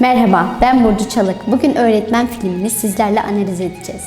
Merhaba, ben Burcu Çalık. Bugün öğretmen filmini sizlerle analiz edeceğiz.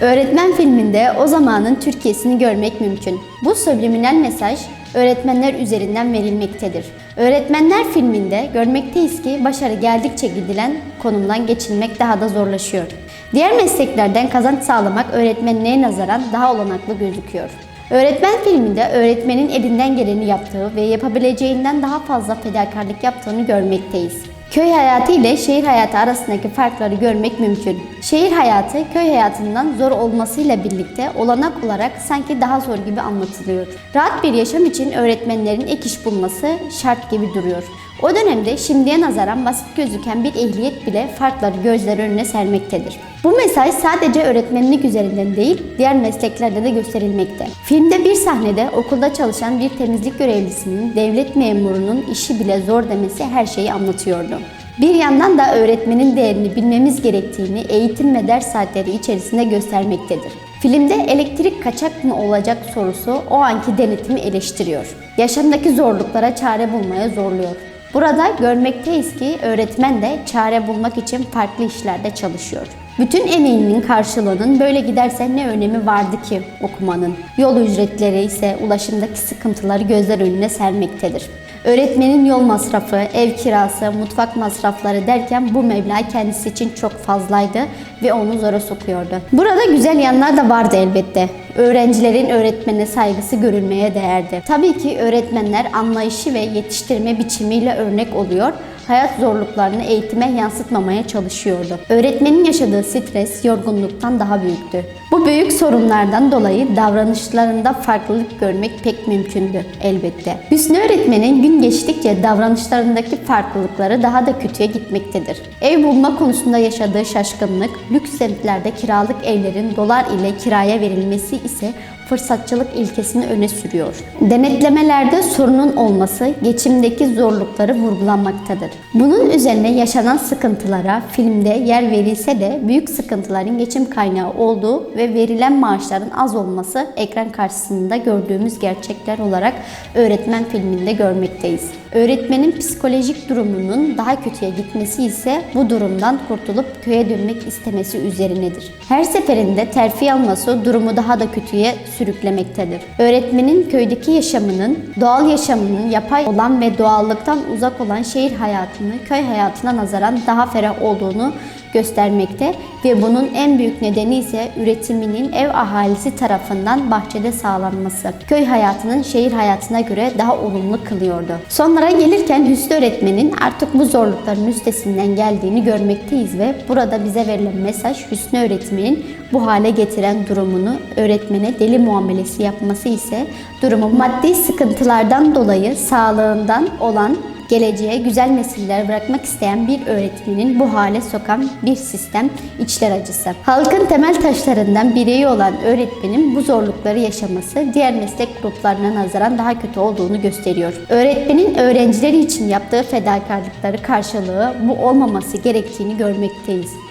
Öğretmen filminde o zamanın Türkiye'sini görmek mümkün. Bu subliminal mesaj öğretmenler üzerinden verilmektedir. Öğretmenler filminde görmekteyiz ki başarı geldikçe gidilen konumdan geçilmek daha da zorlaşıyor. Diğer mesleklerden kazanç sağlamak öğretmenliğe nazaran daha olanaklı gözüküyor. Öğretmen filminde öğretmenin elinden geleni yaptığı ve yapabileceğinden daha fazla fedakarlık yaptığını görmekteyiz. Köy hayatı ile şehir hayatı arasındaki farkları görmek mümkün. Şehir hayatı köy hayatından zor olmasıyla birlikte olanak olarak sanki daha zor gibi anlatılıyor. Rahat bir yaşam için öğretmenlerin ek iş bulması şart gibi duruyor. O dönemde şimdiye nazaran basit gözüken bir ehliyet bile farkları gözler önüne sermektedir. Bu mesaj sadece öğretmenlik üzerinden değil, diğer mesleklerde de gösterilmekte. Filmde bir sahnede okulda çalışan bir temizlik görevlisinin devlet memurunun işi bile zor demesi her şeyi anlatıyordu. Bir yandan da öğretmenin değerini bilmemiz gerektiğini eğitim ve ders saatleri içerisinde göstermektedir. Filmde elektrik kaçak mı olacak sorusu o anki denetimi eleştiriyor. Yaşamdaki zorluklara çare bulmaya zorluyor. Burada görmekteyiz ki öğretmen de çare bulmak için farklı işlerde çalışıyor. Bütün emeğinin karşılığının böyle giderse ne önemi vardı ki okumanın? Yol ücretleri ise ulaşımdaki sıkıntıları gözler önüne sermektedir. Öğretmenin yol masrafı, ev kirası, mutfak masrafları derken bu meblağ kendisi için çok fazlaydı ve onu zora sokuyordu. Burada güzel yanlar da vardı elbette. Öğrencilerin öğretmene saygısı görülmeye değerdi. Tabii ki öğretmenler anlayışı ve yetiştirme biçimiyle örnek oluyor hayat zorluklarını eğitime yansıtmamaya çalışıyordu. Öğretmenin yaşadığı stres yorgunluktan daha büyüktü. Bu büyük sorunlardan dolayı davranışlarında farklılık görmek pek mümkündü elbette. Hüsnü öğretmenin gün geçtikçe davranışlarındaki farklılıkları daha da kötüye gitmektedir. Ev bulma konusunda yaşadığı şaşkınlık, lüks semtlerde kiralık evlerin dolar ile kiraya verilmesi ise fırsatçılık ilkesini öne sürüyor. Denetlemelerde sorunun olması geçimdeki zorlukları vurgulanmaktadır. Bunun üzerine yaşanan sıkıntılara filmde yer verilse de büyük sıkıntıların geçim kaynağı olduğu ve verilen maaşların az olması ekran karşısında gördüğümüz gerçekler olarak öğretmen filminde görmekteyiz. Öğretmenin psikolojik durumunun daha kötüye gitmesi ise bu durumdan kurtulup köye dönmek istemesi üzerinedir. Her seferinde terfi alması durumu daha da kötüye sürüklemektedir. Öğretmenin köydeki yaşamının, doğal yaşamının yapay olan ve doğallıktan uzak olan şehir hayatını köy hayatına nazaran daha ferah olduğunu göstermekte ve bunun en büyük nedeni ise üretiminin ev ahalisi tarafından bahçede sağlanması. Köy hayatının şehir hayatına göre daha olumlu kılıyordu. Sonlara gelirken Hüsnü öğretmenin artık bu zorlukların üstesinden geldiğini görmekteyiz ve burada bize verilen mesaj Hüsnü öğretmenin bu hale getiren durumunu öğretmene deli muamelesi yapması ise durumu maddi sıkıntılardan dolayı sağlığından olan geleceğe güzel nesiller bırakmak isteyen bir öğretmenin bu hale sokan bir sistem içler acısı. Halkın temel taşlarından bireyi olan öğretmenin bu zorlukları yaşaması diğer meslek gruplarına nazaran daha kötü olduğunu gösteriyor. Öğretmenin öğrencileri için yaptığı fedakarlıkları karşılığı bu olmaması gerektiğini görmekteyiz.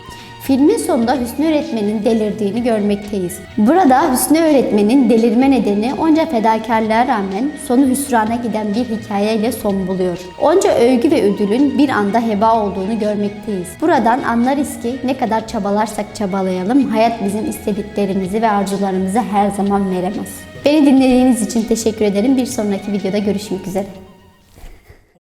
Filmin sonunda Hüsnü öğretmenin delirdiğini görmekteyiz. Burada Hüsnü öğretmenin delirme nedeni onca fedakarlığa rağmen sonu hüsrana giden bir hikayeyle son buluyor. Onca övgü ve ödülün bir anda heba olduğunu görmekteyiz. Buradan anlarız ki ne kadar çabalarsak çabalayalım hayat bizim istediklerimizi ve arzularımızı her zaman veremez. Beni dinlediğiniz için teşekkür ederim. Bir sonraki videoda görüşmek üzere.